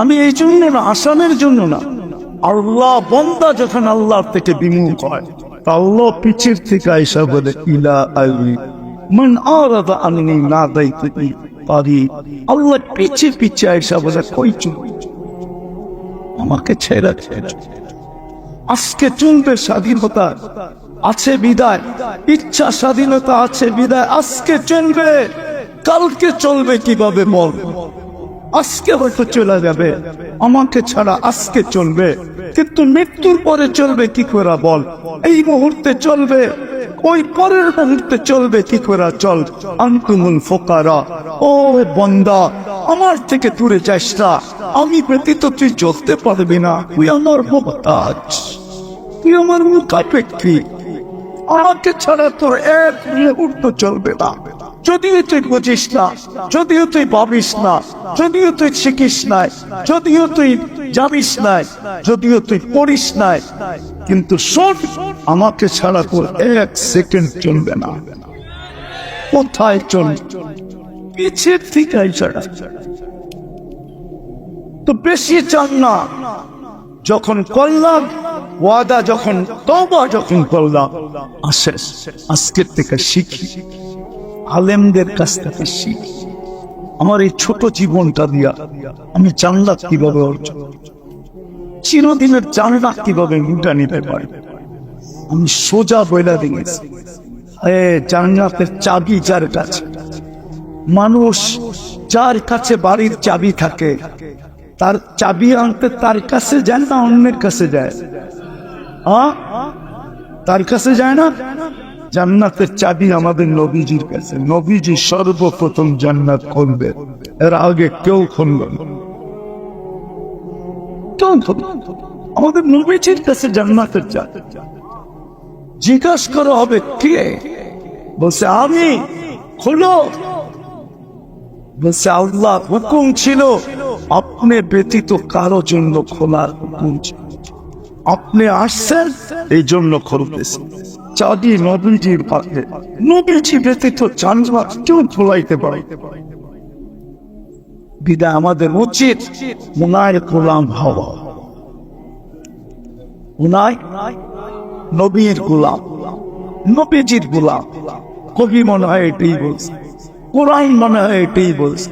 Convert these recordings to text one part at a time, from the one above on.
আমি এই জন্য না, আসামের জন্য না। আল্লাহ বন্দা যখন আল্লাহর থেকে বিমুখ হয় আল্লাহ পিছের থেকে আইসা বলে, ইলা আলি মন আরাদা আননি না দাইতে পারি। আল্লাহ পিছে পিছে আইসা বলে, কই চুপ? আমাকে ছেড়ে ছেড়ে আজকে চলবে স্বাধীনতা, আছে বিদায়, ইচ্ছা স্বাধীনতা, আছে বিদায়, আজকে চলবে, কালকে চলবে কীভাবে বল? আজকে হয়তো চলে যাবে। আমাকে ছাড়া আজকে চলবে। কিন্তু মৃত্যুর পরে চলবে কি করে বল? এই মুহূর্তে চলবে। ওই পরের মুহূর্তে চলবে কি করে চল? আন্তুমুল ফোকারা। ও বন্দা, আমার থেকে দূরে যাস না। আমি ব্যতীত তুই চলতে পারবি না। তুই আমার মমতাজ তুই আমার মুখাপেক্ষী। আমাকে ছাড়া তোর এক মুহূর্ত চলবে না। যদিও তুই বুঝিস না, যদিও তুই ভাবিস না, যদিও তুই শিখিস নাই, যদিও তুই জানিস নাই, যদিও তুই পড়িস নাই, কিন্তু শোন, আমাকে ছাড়া তোর এক সেকেন্ড চলবে না। কোথায় চল? পিছের থেকে ছাড়া। তো বেশি চান না। যখন করলাম, ওয়াদা যখন তবা যখন করলাম আসে আজকের থেকে শিখি। আলেমদের কাছ থেকে শিখি। আমার এই ছোট জীবনটা দিয়া আমি জানলাম কীভাবে অর্জন চিরদিনের জানলাম কীভাবে লুটা নিতে পারি? আমি সোজা বইলা দিয়েছি। এ জান্নাতের চাবি যার কাছে? মানুষ যার কাছে বাড়ির চাবি থাকে, তার চাবি আনতে তার কাছে যায় না অন্যের কাছে যায়? তার কাছে যায় না? জান্নাতের চাবি আমাদের নবীজির কাছে। নবীজি সর্বপ্রথম জান্নাত খুলবে। এর আগে কেউ খুলল। আমাদের নবীজির কাছে জান্নাতের চাবি। জিজ্ঞাসা করা হবে কে? বলছে, আমি। খুলো। বলছে, আল্লাহ হুকুম ছিল আপনি ব্যতীত কারও জন্য খোলার হুকুম ছিল আপনি আসছেন, এই জন্য খুলতেছে চাঁদি পাশে কেউ বিদা আমাদের উচিত মুনায় গোলাম হওয়া। নবীর গোলাম, নবীজির গোলাম। কবি মনে হয় এটাই বলছে, কোরআন মনে হয় এটাই বলছে,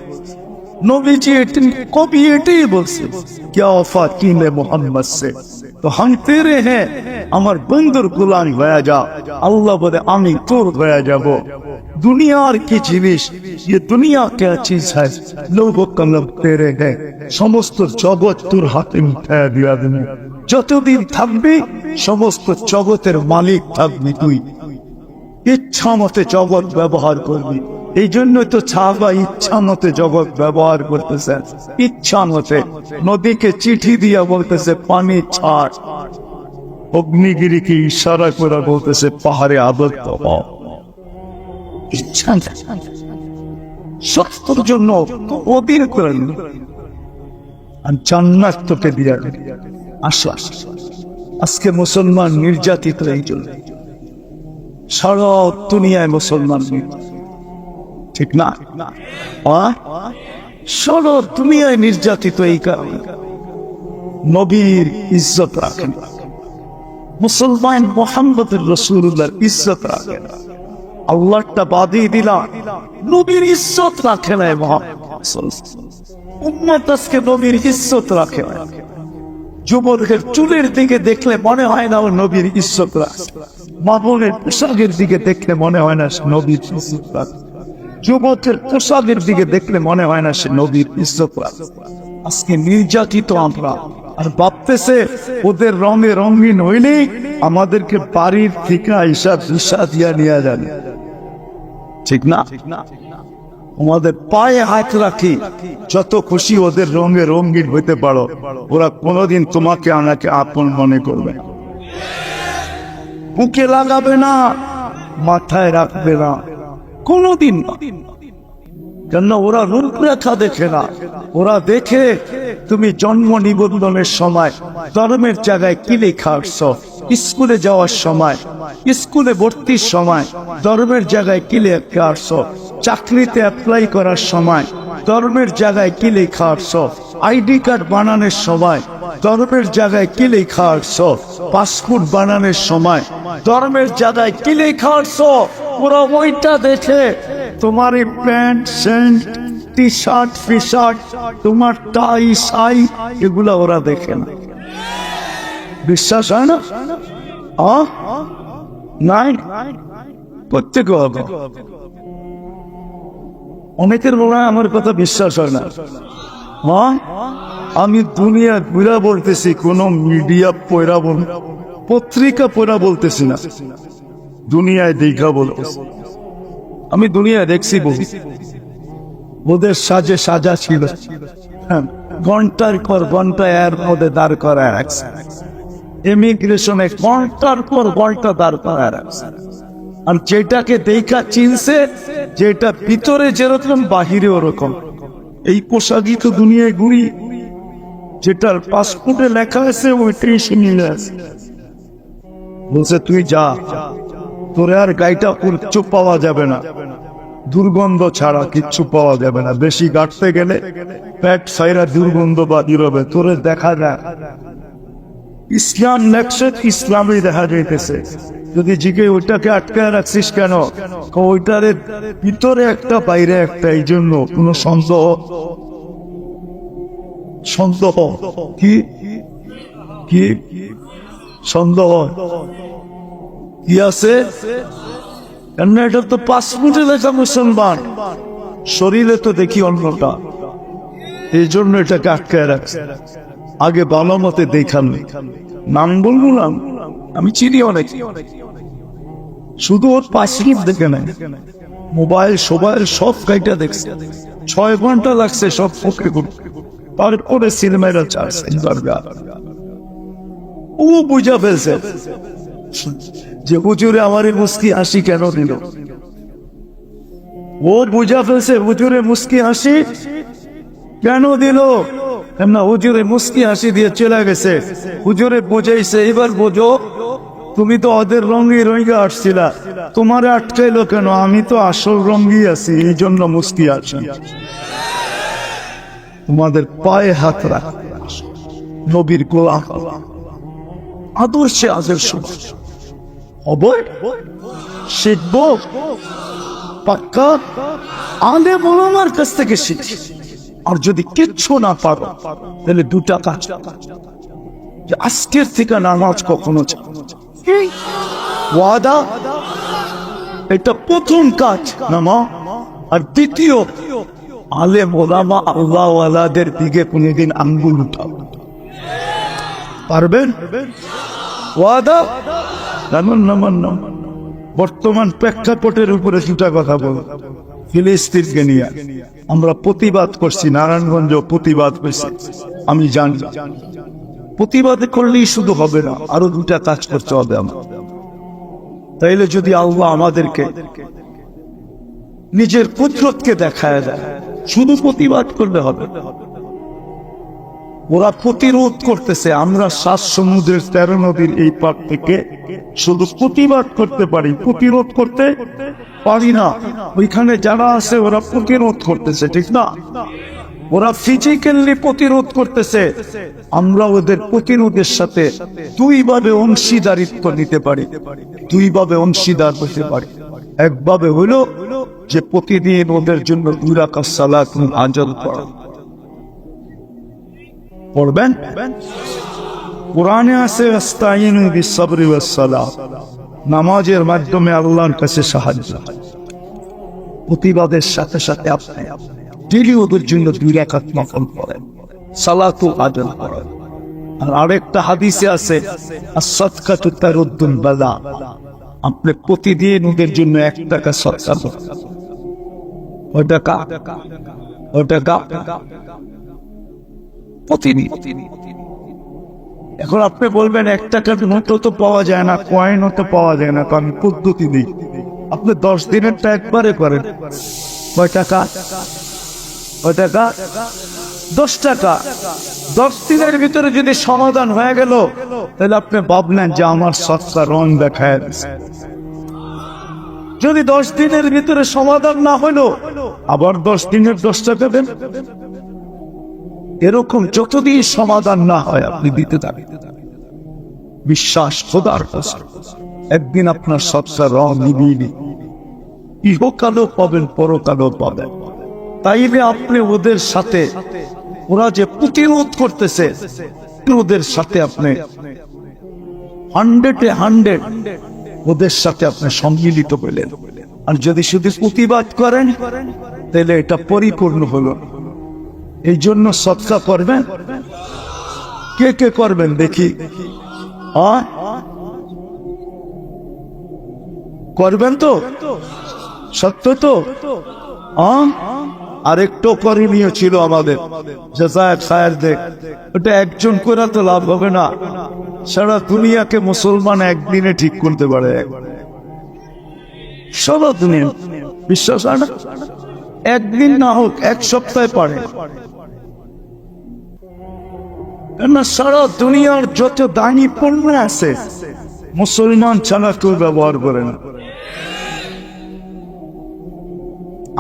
নবীজি এটি, কবি এটাই বলছে কে অফা কিনে মোহাম্মদ तो हम तेरे हैं আমার বন্ধুর গোলাম হয়ে যা আল্লাহ বলে আমি তোর হয়ে যাব দুনিয়ার কি জিনিস ये दुनिया क्या चीज है लोगों कलम तेरे हैं সমস্ত জগৎ তোর হাতে উঠায় দিয়া দেবে যতদিন থাকবি সমস্ত জগতের মালিক থাকবি তুই ইচ্ছা মতে জগৎ ব্যবহার করবি এই জন্য তো ছাবা ইচ্ছা মতে জগৎ ব্যবহার করতেছে ইচ্ছা মতে নদীকে চিঠি দিয়া বলতেছে, পানি ছাড় অগ্নিগিরিকে ইশারা করে বলতেছে, পাহাড়ে আবদ্ধ ইচ্ছা জন্য অধীর করে নিল। আর জান্নাত তোকে দিয়া। আজকে মুসলমান নির্যাতিত এই জন্য সারা দুনিয়ায় মুসলমান নির্যাতিত। ঠিক না? সারা দুনিয়ায় নির্যাতিত এই কারণে। নবীর ইজ্জত রাখেন। না। মুসলমান মোহাম্মদের রসুল্লাহর ইজ্জত রাখে না আল্লাহটা বাদিয়ে দিলাম। নবীর ইজ্জত রাখে না উম্মত নবীর ইজ্জত রাখে না যুবকের চুলের দিকে দেখলে মনে হয় না ও নবীর ইজ্জত রাখে। মামনের পোশাকের দিকে দেখলে মনে হয় না নবীর ইজ্জত রাখে। যুবকের পোশাকের দিকে দেখলে মনে হয় না সে নবীর ইজ্জত আজকে নির্যাতিত আমরা। আর ভাবতেছে ওদের রঙে রঙিন হইলেই আমাদেরকে বাড়ির থেকে হিসাব দিশা দিয়া নিয়ে যাবে। ঠিক না? আমাদের পায়ে হাত রাখি, যত খুশি ওদের রঙে রঙিন হইতে পারো। ওরা কোনোদিন তোমাকে আমাকে আপন মনে করবে। বুকে লাগাবে না, মাথায় রাখবে না। কোনোদিন কেন ওরা রূপরেখা দেখে না? ওরা দেখে তুমি জন্ম নিবন্ধনের সময় ধর্মের জায়গায় কি লেখা আসছো স্কুলে যাওয়ার সময়, স্কুলে ভর্তির সময় ধর্মের জায়গায় কি লেখা আসছো চাকরিতে অ্যাপ্লাই করার সময় ধর্মের জায়গায় কি লেখা আসছো আইডি কার্ড বানানোর সময় ধর্মের জায়গায় কি লেখা আসছো পাসপোর্ট বানানোর সময় ধর্মের জায়গায় কি লেখা আসছো ওরা ওইটা দেখে তোমার এই প্যান্ট, শার্ট টি শার্ট ফি শার্ট তোমার টাই, সাই, এগুলা ওরা দেখে না। বিশ্বাস হয় না? নাই প্রত্যেকে হবে অনেকের মনে হয় আমার কথা বিশ্বাস হয় না। হ্যাঁ আমি দুনিয়া ঘুরা বলতেছি, কোন মিডিয়া পয়রা বল পত্রিকা পয়রা বলতেছি না। দুনিয়ায় দেখা বলতেছি আমি দুনিয়ায় দেখছি বলি ওদের সাজে সাজা ছিল। হ্যাঁ, ঘণ্টার পর ঘণ্টা এর মধ্যে দাঁড় করা রাখছে। ইমিগ্রেশনে ঘণ্টার পর ঘণ্টা দাঁড় করা রাখছে। আর যেটাকে দেখা চিনছে যেটা ভিতরে যেরকম বাহিরে ওরকম। এই পোশাকই তো দুনিয়ায় ঘুরি। যেটার পাসপোর্টে লেখা আছে ওইটাই মিলে আছে। বলছে তুই যা। তোরে আর গাইটা উচ্চ পাওয়া যাবে না। দুর্গন্ধ ছাড়া কিচ্ছু পাওয়া যাবে না। বেশি গাঁটতে গেলে পেট সাইরা দুর্গন্ধ বা হবে তোরে দেখা যায়। ইসলাম লেখছে, ইসলামই দেখা যাইতেছে। যদি জিগে ওইটাকে আটকায় রাখছিস কেন? ওইটার ভিতরে একটা, বাইরে একটা, এই জন্য কোন সন্দেহ সন্দেহ কি? কি? সন্দেহ কি আছে? কেন এটা তো পাসপোর্টে লেখা মুসলমান শরীরে তো দেখি অন্যটা এই জন্য এটাকে আটকায় রাখছে। আগে ভালো মতে দেখান। নাম বলব না। আমি চিনি অনেক। শুধু ওর পাশিপ দেখে নেয়। মোবাইল সোবাইল সব কাইটা দেখছে। ছয় ঘণ্টা লাগছে সব করতে তারপরে সিনেমাটা চাচ্ছে ও বুঝা ফেলছে। যে হুজুরে আমার এই মুস্কি হাসি কেন দিল? ও বুঝা ফেলছে, হুজুরে মুস্কি হাসি কেন দিল? না হুজুরে মুস্কি হাসি দিয়ে চলে গেছে। হুজুরে বোঝাইছে, এবার বোঝো, তুমি তো ওদের রঙে রঙে আসছিলা। তোমার আটকাইলো কেন? আমি তো আসল রঙই আছি, এই জন্য মুস্কি আসি তোমাদের পায়ে হাত রাখ। নবীর গোলাম, আদর্শে আদর্শ হবে শিখব, পাক্কা, আলে মোলামার কাছ থেকে শিখি আর যদি কিচ্ছু না পারো, তাহলে দুটা কাজ যে আজকের থেকে নামাজ কখনো। ওয়াদা? এটা প্রথম কাজ নামা। আর দ্বিতীয়, আলে মোলামা আল্লাহ ওয়ালাদের দিকে কোনদিন আঙ্গুল উঠাও। পারবেন? ওয়াদা? নাম বর্তমান প্রেক্ষাপটের উপরে দুটা কথা বল। ফিলিস্তিনকে নিয়ে। আমরা প্রতিবাদ করছি নারায়ণগঞ্জ প্রতিবাদ করছি। আমি জানি। প্রতিবাদ করলেই শুধু হবে না, আরও দুটা কাজ করতে হবে আমার। তাইলে যদি আল্লাহ আমাদেরকে নিজের কুদরতকে দেখায় দেয়, শুধু প্রতিবাদ করলে হবে। না। ওরা প্রতিরোধ করতেছে। আমরা সাত সমুদ্রের তেরো নদীর এই পার থেকে শুধু প্রতিবাদ করতে পারি। প্রতিরোধ করতে পারি না। ওইখানে যারা আছে, ওরা প্রতিরোধ করতেছে, ঠিক না? ওরা ফিজিক্যালি প্রতিরোধ করতেছে। আমরা ওদের প্রতিরোধের সাথে দুইভাবে অংশীদারিত্ব নিতে পারি। দুইভাবে অংশীদার হতে পারি। একভাবে হলো যে প্রতিদিন ওদের জন্য দুই রাখা সালাত আজল পড়া পড়বেন কোরআনে আছে নামাজের মাধ্যমে আল্লাহর কাছে সাহায্য প্রতিবাদের সাথে সাথে আপনি ডেলি ওদের জন্য দুই রাকাত নফল করেন করেন আর আরেকটা হাদিসে আছে আসসাদকাতু তারুদ্দুল বালা আপনি প্রতিদিন ওদের জন্য এক টাকা ওই টাকা ওই টাকা এখন আপনি বলবেন, এক টাকার নোটও তো পাওয়া যায় না কয়েনও তো পাওয়া যায় না, তো আমি পদ্ধতি দিই আপনি দশ দিনেরটা একবারে করেন। কয় টাকা? কয় টাকা? দশ টাকা। দশ দিনের ভিতরে যদি সমাধান হয়ে গেল, তাহলে আপনি ভাবলেন যে আমার সস্তা রং দেখায় যদি দশ দিনের ভিতরে সমাধান না হলো, আবার দশ দিনের দশ টাকা দেন এরকম যতদিন সমাধান না হয় আপনি দিতে থাকেন। বিশ্বাস খোদার একদিন আপনার সবসা রং নিবিনি ইহকালও পাবেন, পরকালও পাবেন। তাইলে আপনি ওদের সাথে, ওরা যে প্রতিরোধ করতেছে, ওদের সাথে আপনি হান্ড্রেডে হান্ড্রেড ওদের সাথে আপনি সম্মিলিত পেলেন আর যদি শুধু প্রতিবাদ করেন তাহলে এটা পরিপূর্ণ হলো। এই জন্য সৎকা করবেন? কে কে করবেন দেখি? করবেন তো? সত্য তো? আ? আরেকটু করণীয় ছিল আমাদের। ওটা একজন করে তো লাভ হবে না। সারা দুনিয়াকে মুসলমান একদিনে ঠিক করতে পারে। সারা দুনিয়া। বিশ্বাস হয় একদিন না হোক, এক সপ্তাহে পারে। কেননা সারা দুনিয়ার যত দামি পণ্য আছে, মুসলমান ছাড়া কেউ ব্যবহার করে না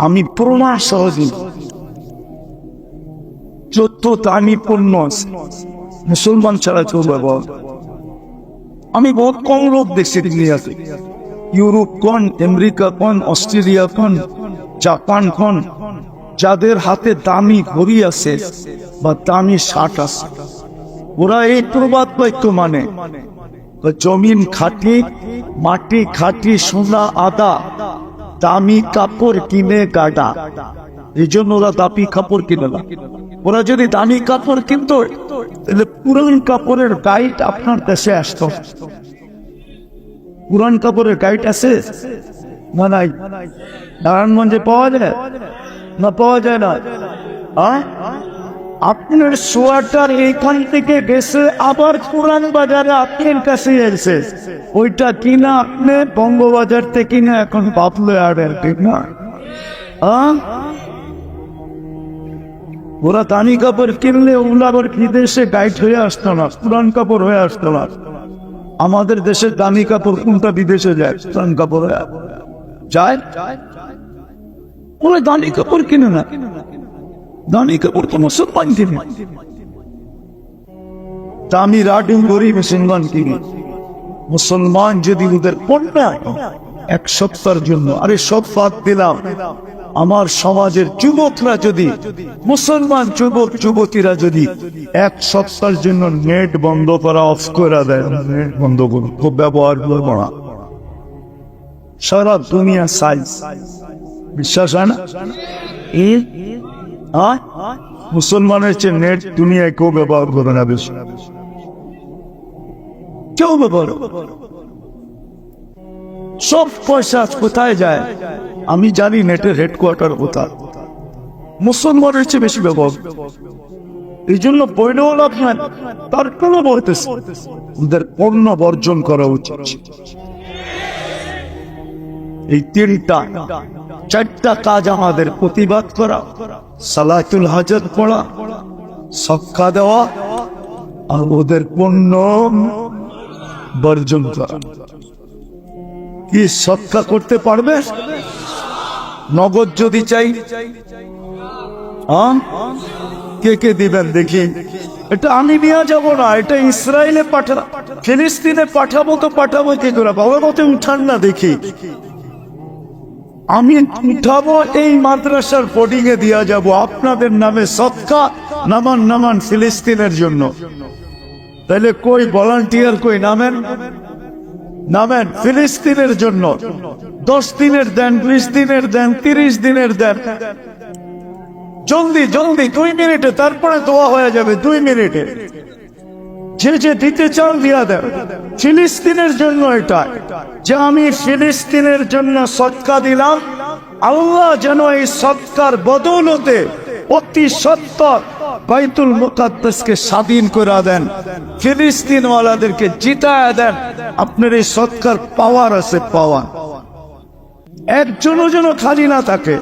আমি প্রমাণ সহজে যত দামি পণ্য আছে, মুসলমান ছাড়া কেউ ব্যবহার আমি বহুত কম লোক দেখছি নিয়ে আছে ইউরোপ কোন, আমেরিকা কোন, অস্ট্রেলিয়া কোন, জাপান কোন, যাদের হাতে দামি ঘড়ি আছে বা দামি শার্ট আছে। ওরা এই প্রবাদ বাক্য মানে। জমিন খাটি, মাটি খাটি, সোনা আদা, দামি কাপড় কিনে গাডা এই জন্য ওরা দামি কাপড় কিনে না। ওরা যদি দামি কাপড় কিনতো, তাহলে পুরান কাপড়ের গাইড আপনার দেশে আসতো। পুরান কাপড়ের গাইড আছে? না নাই। নারায়ণগঞ্জে পাওয়া যায়? না পাওয়া যায় না। আ? আপনার সোয়াটার এইখান থেকে গেছে, আবার পুরান বাজারে আপনার কাছে এসে ওইটা কিনা আপনি বঙ্গবাজার থেকে কিনা এখন বাপলে আর ঠিক না? ওরা দামি কাপড় কিনলে ওগুলো আবার বিদেশে গাইড হয়ে আসতো না, পুরান কাপড় হয়ে আসতো না। আমাদের দেশের দামি কাপড় কোনটা বিদেশে যায়? পুরান কাপড় যায়? ওরা দামি কাপড় কিনে না। দামি কাপড় তো মুসলমান কিনে দামি রাডিং গরিব সিংগন কিনে মুসলমান যদি ওদের পণ্য এক সপ্তাহের জন্য আরে সব বাদ দিলাম। আমার সমাজের যুবকরা যদি, মুসলমান যুবক যুবতীরা যদি এক সপ্তাহের জন্য নেট বন্ধ করা, অফ করে দেয়, নেট বন্ধ করুন, খুব ব্যবহার করব সারা দুনিয়া সাইজ বিশ্বাস হয় না? মুসলমানের চেয়ে নেট দুনিয়ায় কেউ ব্যবহার করে না বেশি। কেউ ব্যবহার সব পয়সা কোথায় যায়? আমি জানি নেটের হেডকোয়ার্টার কোথায়। মুসলমানের চেয়ে বেশি ব্যবহার এই জন্য বইলেও লাভ তার কোনো বলতেছে ওদের পণ্য বর্জন করা উচিত। এই তিনটা চারটা কাজ আমাদের প্রতিবাদ করা, সালাতুল হাজত পড়া সক্কা দেওয়া আর ওদের পণ্য বর্জন করা। কি সৎকা করতে পারবে? নগদ যদি চাই? কে কে দিবেন দেখি। এটা আমি নিয়ে যাব না, এটা ইসরায়েলে পাঠা ফিলিস্তিনে পাঠাবো তো পাঠাবো কি করে? বাবা মতে উঠান না দেখি। আমি উঠাবো এই মাদ্রাসার বোর্ডিং এ দিয়া যাব। আপনাদের নামে সৎকা নামান নামান ফিলিস্তিনের জন্য। তাহলে কই ভলান্টিয়ার কই নামেন? নামেন ফিলিস্তিনের জন্য। দশ দিনের দেন, বিশ দিনের দেন, তিরিশ দিনের দেন। জলদি জলদি, দুই মিনিটে, তারপরে দোয়া হয়ে যাবে, দুই মিনিটে। যে যে দিতে চান দিয়া দেন। ফিলিস্তিনের জন্য এটা। যে আমি ফিলিস্তিনের জন্য সৎকা দিলাম, আল্লাহ যেন এই সৎকার বদৌলতে অতি সত্তর বাইতুল মুকাদ্দাসকে স্বাধীন করে দেন। ফিলিস্তিনওয়ালাদেরকে জিতায় দেন। আপনার এই সৎকার পাওয়ার আছে, পাওয়ার। একজনও যেন খালি না থাকে।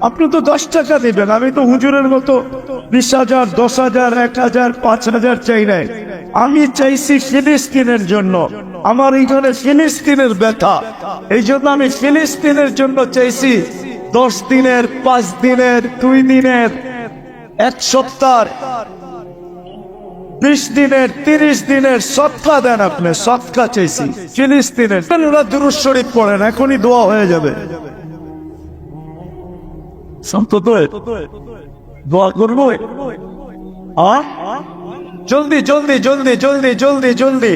আপনি তো দশ টাকা দিবেন, আমি তো হুজুরের মতো বিশ হাজার, দশ হাজার, এক হাজার, পাঁচ হাজার চাই নাই। আমি চাইছি ফিলিস্তিনের জন্য। আমার এখানে ফিলিস্তিনের ব্যথা। এই জন্য আমি ফিলিস্তিনের জন্য চাইছি দশ দিনের, পাঁচ দিনের, দুই দিনের, এক সপ্তাহ। বিশ দিনের, তিরিশ দিনের সৎকা দেন আপনি, সৎকা চাইছি ফিলিস্তিনের। ওরা দুরুজ শরীফ পড়েন, এখনই দোয়া হয়ে যাবে। দোয়া করব? আ? জলদি জলদি জলদি জলদি জলদি জলদি।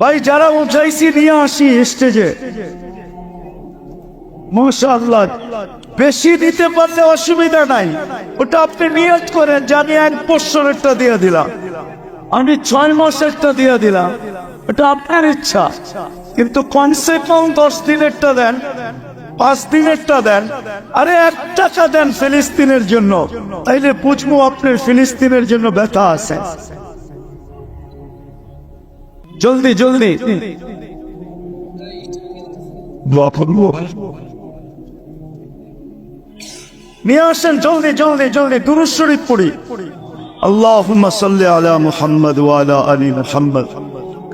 ভাই, যারা উঠাইছি, নিয়ে আসি স্টেজে। মাশাআল্লাহ। বেশি দিতে পারলে অসুবিধা নাই। ওটা আপনি নিয়ত করেন জানি এক বছরেরটা দিয়ে দিলাম। আমি ছয় মাসেরটা দিয়ে দিলাম। এটা আপনার ইচ্ছা। কিন্তু কমসে কম দশ দিনেরটা দেন। পাঁচ দিনেরটা দেন আরে এক টাকা দেন ফিলিস্তিনের জন্য তাইলে বুঝবো আপনার ফিলিস্তিনের জন্য ব্যথা আছে জলদি জলদি দোয়া করবো নিয়ে আসেন জলদি জলদি জলদি দুরুদ শরীফ পড়ি اللهم صل على محمد وعلى ال محمد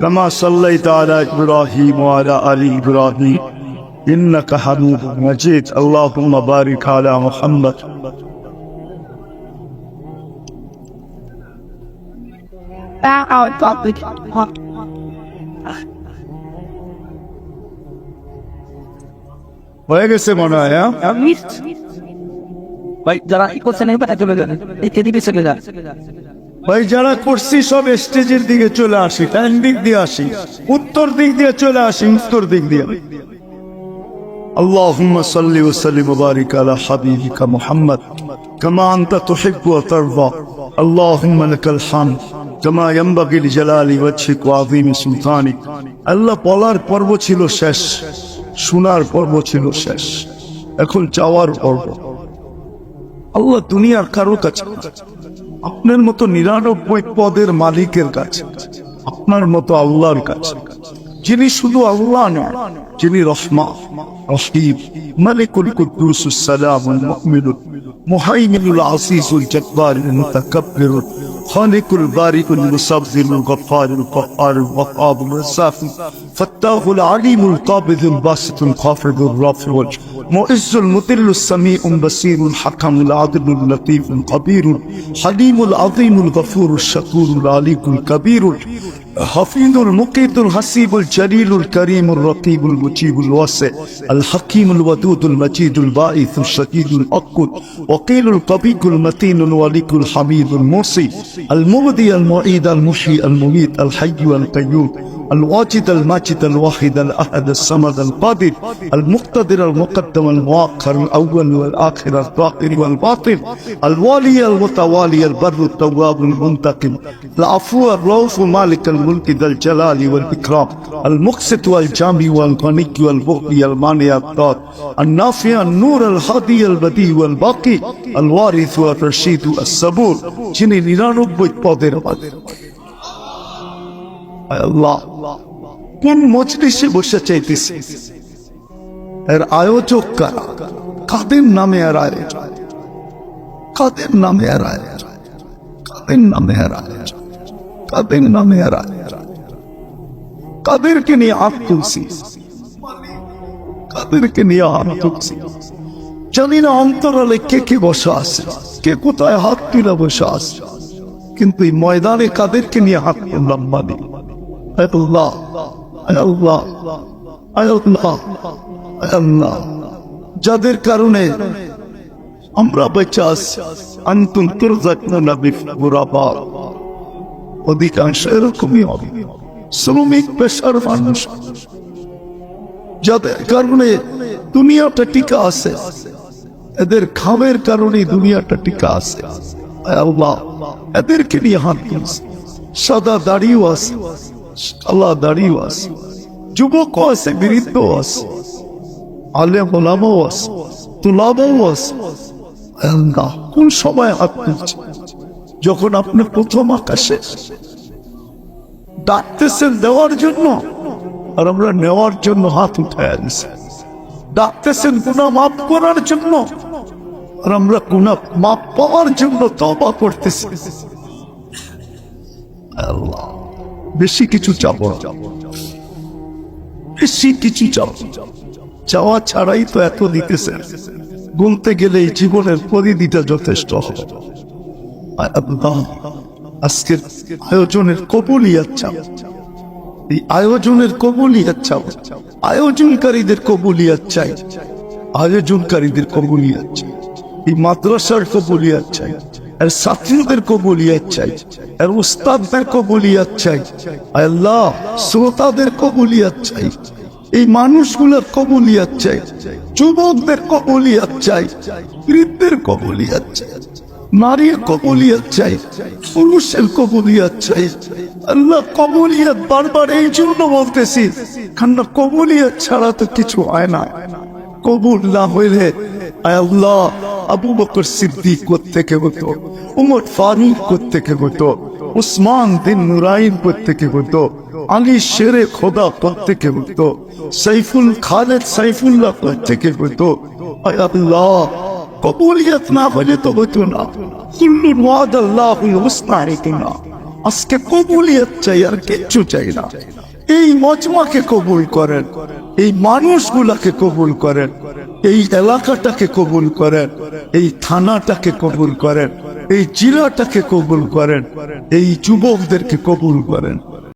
كما صليت على ابراهيم وعلى ال ابراهيم انك حميد مجيد اللهم بارك على محمد Bow out public. হয়ে গেছে মনে হয় হ্যাঁ? ভাই যারা ই করছে না এবার চলে যান এদিকে চলে যান ভাই যারা করছি সব স্টেজের দিকে চলে আসি ডান দিক দিয়ে আসি উত্তর দিক দিয়ে চলে আসি উত্তর দিক দিয়ে اللهم صل وسلم وبارك على حبيبك محمد كما أنت تحب وترضى اللهم لك الحمد كما ينبغي لجلال وجهك وعظيم سلطانك আল্লাহ বলার পর্ব ছিল শেষ শোনার পর্ব ছিল শেষ এখন চাওয়ার পর্ব আল্লাহ দুনিয়ার কারো কাছে না। আপনার মতো নিরানব্বই পদের মালিকের কাছে আপনার মতো আল্লাহর কাছে যিনি শুধু আল্লাহ নয় যিনি রহমা الرحيم. ملك القدوس السلام المؤمن. مهيمن العزيز الجبار المتكبر. خالق البارئ المصبر الغفار القهار الوهاب الرزاق. فتاه العليم القابض الباسط الخافض الرافع مؤز المذل السميع البصير الحكم العدل اللطيف الخبير حليم العظيم الغفور الشكور العليق الكبير. حفيظ المقيت الحسيب الجليل الكريم الرقيب المجيب الواسع الحكيم الودود المجيد الباعث الشديد الأقود وقيل القبيل المتين الولي الحميد الموصي المبدي المعيد المحيي المميت الحي القيوم الواجد الماجد الواحد الأحد الصمد القادر المقتدر المقدم المؤخر الأول والآخر الظاهر والباطن الوالي المتوالي البر التواب المنتقم العفو الرؤوف مالك الملك ذا الجلال والإكرام المقسط والجامع والغني والبغي المانع الضار النافع النور الهادي البديع والباقي الوارث والرشيد الصبور যিনি নিরানব্বই পদের আমাদের আল্লাহ কোন মজলিসে বসে চাইতেছি এর আয়োজক কারা কাদের নামে এর আয়োজন কাদের নামে এর আয়োজন কাদের নামে এর আয়োজন কাদের নামে আয়োজন কাদেরকে নিয়ে তুলছি। কাদেরকে নিয়ে তুলছি। জানি না অন্তরালে কে কে বসে আছে, কে কোথায় হাত তুলে বসে আছে। কিন্তু এই ময়দানে কাদেরকে নিয়ে হাত তুললাম মানি। যাদের কারণে আমরা বেঁচে আছি। আন্তুন তুরজাকনা বিফুরাবা অধিকাংশ এরকমই হবে। শ্রমিক, পেশার মানুষ। যাদের কারণে দুনিয়াটা টিকা আছে, এদের খামের কারণে দুনিয়াটা টিকা আছে। এদেরকে নিয়ে হাত সাদা দাড়িও আছে, কালা দাড়িও আছে, যুবকও আছে, বৃদ্ধও আছে আলে গোলামও আছে, তুলাবও আছে। কোন সময় হাত তুলছে? যখন আপনি প্রথম আকাশে ডাকতেছেন দেওয়ার জন্য, আর আমরা নেওয়ার জন্য হাত উঠায় আনছি। ডাকতেছেন গুণা মাফ করার জন্য, আর আমরা গুণা মাফ পাওয়ার জন্য তবা করতেছি। বেশি কিছু চাবো। বেশি কিছু চাবো। চাওয়া ছাড়াই তো এত দিতেছে গুনতে গেলে এই জীবনের প্রতিদিটা যথেষ্ট হবে। আজকের আয়োজনের কবুলিয়াত চাও। এই আয়োজনের কবুলিয়াত চাও। আয়োজনকারীদের কবুলিয়াত চাই। আয়োজনকারীদের কবুলিয়াত চাই। এই মাদ্রাসার কবুলিয়াত চাই। এর ছাত্রীদের কবুলিয়াত চাই। এর উস্তাদদের কবুলিয়াত চাই। আল্লাহ, শ্রোতাদের কবুলিয়াত চাই। এই মানুষগুলোর কবুলিয়াত চাই। যুবকদের কবুলিয়াত চাই। বৃদ্ধের কবুলিয়াত চাই। নারীর কবুলিয়াত চাই, পুরুষের কবুলিয়াত চাই। আল্লাহ কবুলিয়াত বারবার এই জন্য বলতেছি, কান্না কবুলিয়াত ছাড়া তো কিছু হয় না। কবুল না হইলে আল্লাহ, আবু বকর সিদ্দিক থেকে হতো, উমর ফারুক থেকে হতো, উসমান বিন নুরাইন হতো, আলী শেরে খোদা হতো, সাইফুল খালেদ সাইফুল্লাহ থেকে হতো। আল্লাহ কবুলিয়ত না হলে তো হতো না। কুল্লু ওয়াদ আল্লাহ হুসনা হতো না। আজকে কবুলিয়ত চাই আর কিচ্ছু চাই না। এই মজমাকে কবুল করেন, এই মানুষগুলাকে কবুল করেন, এই এলাকাটাকে কবুল করেন, এই থানাটাকে কবুল করেন, এই জেলাটাকে কবুল করেন, এই যুবকদেরকে কবুল করেন।